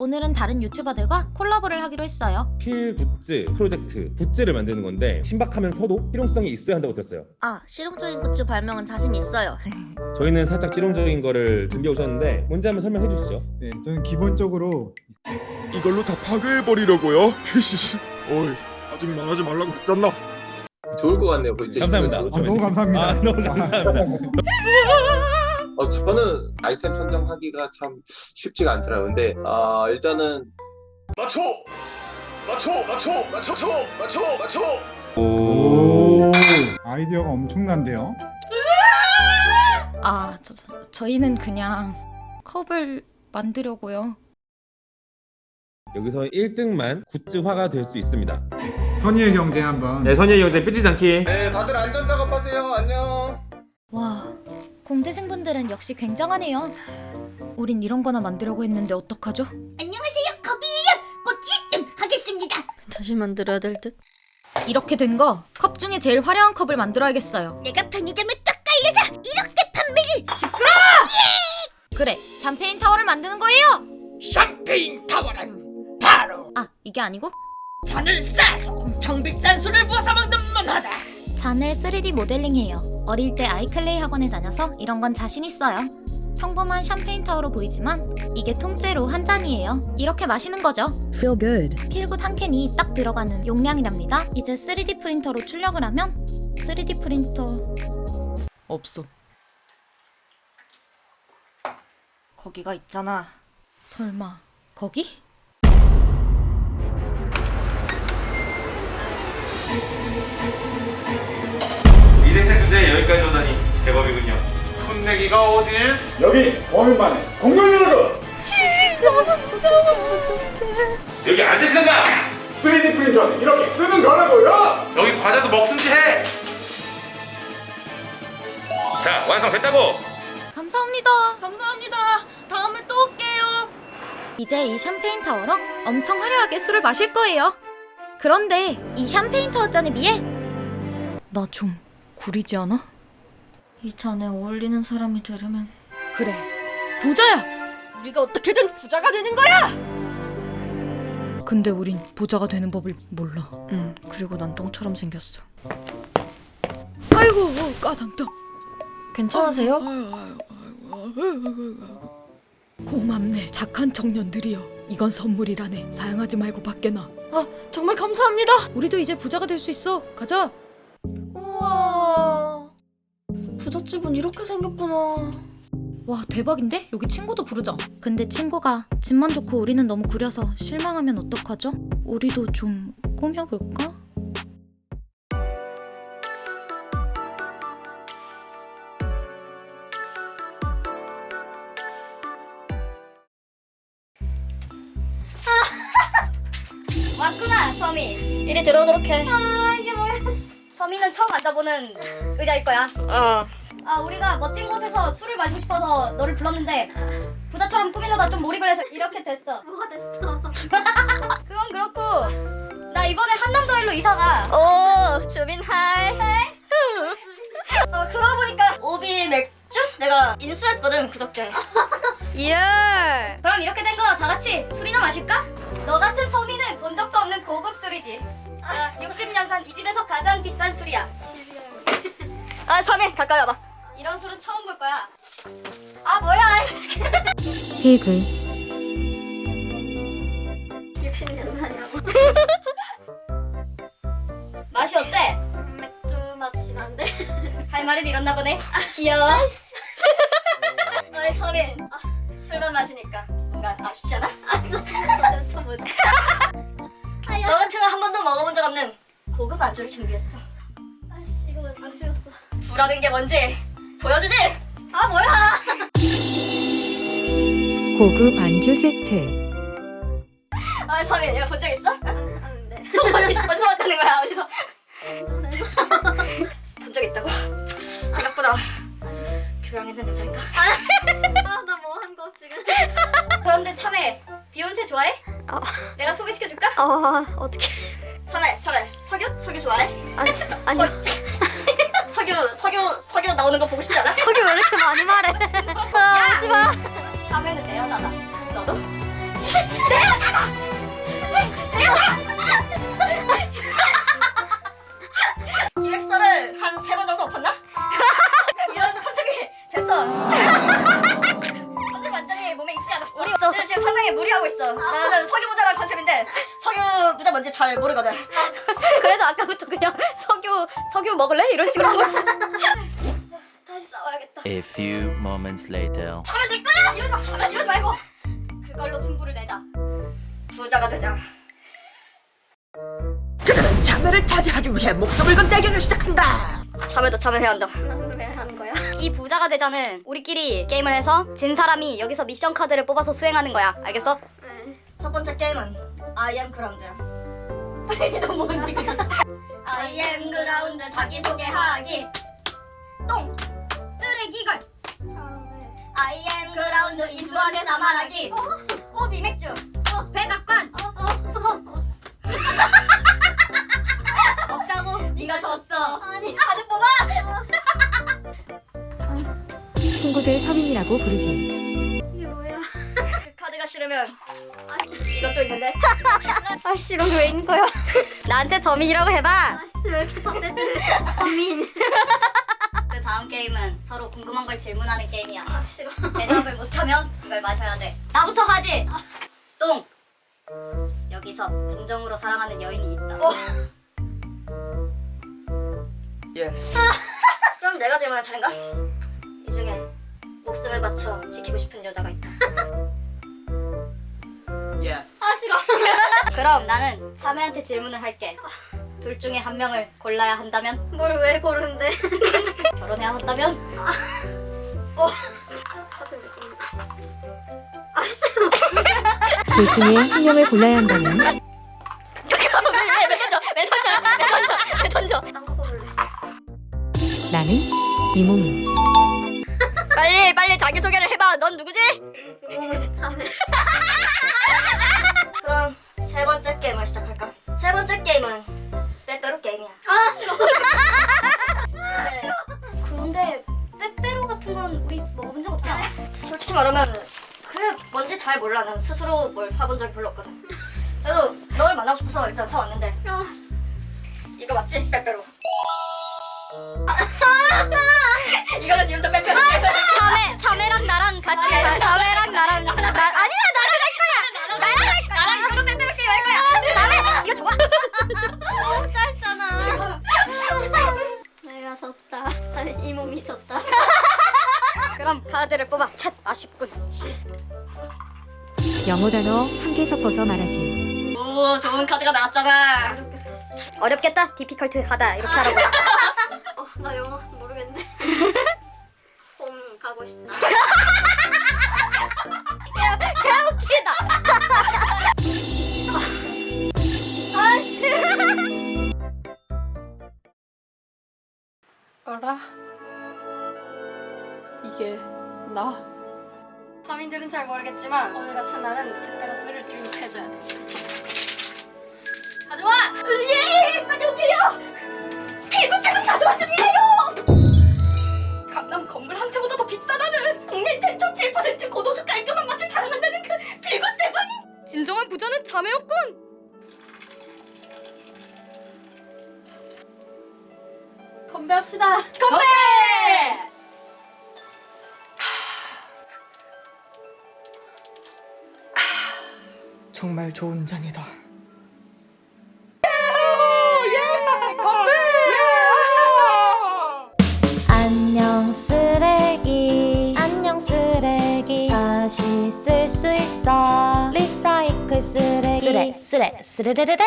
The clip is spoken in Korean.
오늘은 다른 유튜버들과 콜라보를 하기로 했어요. 필 굿즈 프로젝트 굿즈를 만드는 건데 신박하면서도 실용성이 있어야 한다고 들었어요. 아 실용적인 굿즈 발명은 자신 있어요. 저희는 살짝 실용적인 거를 준비해 오셨는데 뭔지 한번 설명해 주시죠. 네, 저는 기본적으로 이걸로 다 파괴해버리려고요? 히히히 어이 아직 말하지 말라고 했잖아 좋을 것 같네요. 굿즈 감사합니다. 아, 너무 감사합니다. 아, 너무 감사합니다. 어, 저는 아이템 선정하기가 참 쉽지가 않더라고요. 근데 아 일단은 맞춰! 맞춰! 맞춰! 맞춰! 맞춰! 맞춰! 오 아이디어가 엄청난데요. 아, 저, 저, 저희는 그냥 컵을 만들려고요. 여기서 1등만 굿즈화가 될 수 있습니다. 선의의 경쟁 한번. 네, 선의 경제 삐지지 않기. 네 다들 안전 작업하세요. 안녕. 와, 공대생분들은 역시 굉장하네요. 우린 이런 거나 만들려고 했는데 어떡하죠? 안녕하세요, 거비예요. 꽃집 하겠습니다. 다시 만들어야 될 듯. 이렇게 된 거 컵 중에 제일 화려한 컵을 만들어야겠어요. 내가 편의점에 딱 깔려서 이렇게 판매를. 그래, 샴페인 타워를 만드는 거예요. 샴페인 타워는 바로 아, 이게 아니고 잔을 싸서 엄청 비싼 술을 부어서 먹는 문화다. 잔을 3D 모델링해요. 어릴 때 아이클레이 학원에 다녀서 이런 건 자신 있어요. 평범한 샴페인 타워로 보이지만 이게 통째로 한 잔이에요. 이렇게 마시는 거죠. Feel good. 필굿 한 캔이 딱 들어가는 용량이랍니다. 이제 3D 프린터로 출력을 하면 3D 프린터 없어. 거기가 있잖아. 설마 거기? 주제 여기까지 오다니 제법이군요. 풋내기가 어딜? 여기 범인만의 공룡이라고! 여기 앉으신다. 3D 프린터는 이렇게 쓰는 거라고요! 여기 과자도 먹든지 해. 자, 완성됐다고. 감사합니다. 감사합니다. 다음에 또 올게요. 이제 이 샴페인 타워로 엄청 화려하게 술을 마실 거예요. 그런데 이 샴페인 타워 잔에 비해 나 좀 구리지 않아? 이 잔에 어울리는 사람이 되려면 그래, 부자야. 우리가 어떻게든 부자가 되는 거야. 근데 우린 부자가 되는 법을 몰라. 응. 그리고 난 똥처럼 생겼어. 아이고, 까당떠. 괜찮으세요? 고맙네, 착한 청년들이여. 이건 선물이라네. 사양하지 말고 밖에 놔. 아 정말 감사합니다. 우리도 이제 부자가 될 수 있어. 가자. 우와. 부잣집은 이렇게 생겼구나. 와 대박인데? 여기 친구도 부르자. 근데 친구가 집만 좋고 우리는 너무 구려서 실망하면 어떡하죠? 우리도 좀 꾸며볼까? 왔구나 서민 이리 들어오도록 해. 아 이게 뭐야 서민은 처음 앉아보는 의자일 거야 어. 아 우리가 멋진 곳에서 술을 마시고 싶어서 너를 불렀는데 부자처럼 꾸미려다 좀 몰입을 해서 이렇게 됐어. 뭐가 됐어? 그건 그렇고 나 이번에 한남더일로 이사가. 오 주민 하이. 어 그러고 보니까 오비 맥주? 내가 인수했거든 그저께. 예. 그럼 이렇게 된 거 다 같이 술이나 마실까? 너 같은 서민은 본 적도 없는 고급 술이지. 아, 60년 산 이 집에서 가장 비싼 술이야. 아 서민 가까이 와봐. 이런 술은 처음 볼 거야 아 뭐야 필글 60년 살이라고 맛이 어때? 맥주 맛이 난데 할 말을 잃었나 보네 귀여워 어이 서민. 술만 마시니까 뭔가 아쉽지 않아? 저 뭐지? 너 같은 건한 번도 먹어본 적 없는 고급 안주를 준비했어. 아씨 이거 왜 안주였어 불하는 게 뭔지 보여주지. 아 뭐야 고급 안주 세트. 어이 서민 이거 본 적 있어? 안 돼 어디서 어디서 봤다는 거야 어디서? 본 적 있다고? 생각보다 교양 있는 여자인가? 아나 뭐 한 거 지금 그런데 참외 비욘세 좋아해? 내가 소개시켜줄까? 아 어떻게 참외 참외 석유 석유 좋아해? 아니 아니요 석유 석유 석유 나오는 거 보고 싶지 않아? 소리 왜 이렇게 많이 말해 아 오지마 참외는 내 여자다 너도? 이 기획서를 나는 석유 부자라는 컨셉인데 석유 부자 뭔지 잘 모르거든. 그래서 아까부터 그냥 석유 석유 먹을래 이런 식으로 하고 있어. 다시 싸워야겠다. A few moments later. 차면 될 거야? 이러지 마, 잠깐 이러지 말고 그걸로 승부를 내자. 부자가 되자. 그들은 자매를 차지하기 위해 목숨을 건 대결을 시작한다. 참여도 참여해야 한다. 왜 하는 거야? 이 부자가 되자는 우리끼리 게임을 해서 진 사람이 여기서 미션 카드를 뽑아서 수행하는 거야. 알겠어? 네. 첫 번째 게임은 I am 그라운드야. 너무 뭔데? I am 그라운드 자기 소개하기. 똥 쓰레기걸. I am 그라운드 이수함에서 말하기. 오비 맥주. 백악관. 없다고. 네가 졌어. 아니 카드 뽑아. 친구들 성인이라고 부르기. 그 싫으면 이것도 있는데. 아씨 이런 게왜 있는 거야? 나한테 서민이라고 해봐. 아씨 왜 이렇게 선대지? 서민. 그 다음 게임은 서로 궁금한 걸 질문하는 게임이야. 아 싫어. 대답을 못하면 이걸 마셔야 돼. 나부터 하지. 똥. 여기서 진정으로 사랑하는 여인이 있다. 예스. 그럼 내가 질문할 차례인가? 이 중에 목숨을 바쳐 지키고 싶은 여자가 있다. 그럼 나는 참외한테 질문을 할게. 둘 중에 한 명을 골라야 한다면 뭘 왜 고르는데? 결혼해야 한다면 느낌. 아. 둘 중에 한 명을 골라야 한다면 왜 던져? 왜 던져? 왜 던져? 왜 던져? 딴거 뽑을래. 나는 이몽이. 빨리 빨리 자기 소개를 해봐. 넌 누구지? 이거는 참해. 그럼 세 번째 게임을 시작할까? 세 번째 게임은 빼빼로 게임이야. 아 싫어. 근데 그런데 빼빼로 같은 건 우리 먹어본 적 없지 않아? 솔직히 말하면 그게 뭔지 잘 몰라. 난 스스로 뭘 사본 적이 별로 없거든. 그래도 널 만나고 싶어서 일단 사왔는데 어. 이거 맞지? 빼빼로. 이거는 지금부터 빼빼로. 참외 참외랑 나랑 같이 해. 참외랑 나랑 나 아니야 나랑 할 거야. 나랑 할 이거 좋아. 너무 짧잖아. 내가 졌다. 아니 이 몸이 졌다. 그럼 카드를 뽑아. 찻 아쉽군. 영어 단어 한 개 섞어서 말하기. 오 좋은 카드가 나왔잖아. 어렵겠다. 디피컬트 하다 이렇게 하라고. 어, 나 영어 모르겠네. 홈 가고 싶다. 웃기다. 알아? 이게 나? 서민들은 잘 모르겠지만 오늘 같은 날은 특별한 술을 드립해줘야 돼. 가져와! 예! 가져올게요. 일구색은 가져왔습니다요. 강남 건물 한 채보다 더 비싸다는 국내 최초 7% 고도수 깔끔한 맛을 자랑한다는 그 빌구 세븐. 진정한 부자는 자매였군. 건배합시다. 건배! 정말 좋은 잔이다. 안녕 쓰레기 안녕 쓰레기 다시 쓸 수 있어 리사이클 쓰레기 쓰레 쓰레 쓰레레레랭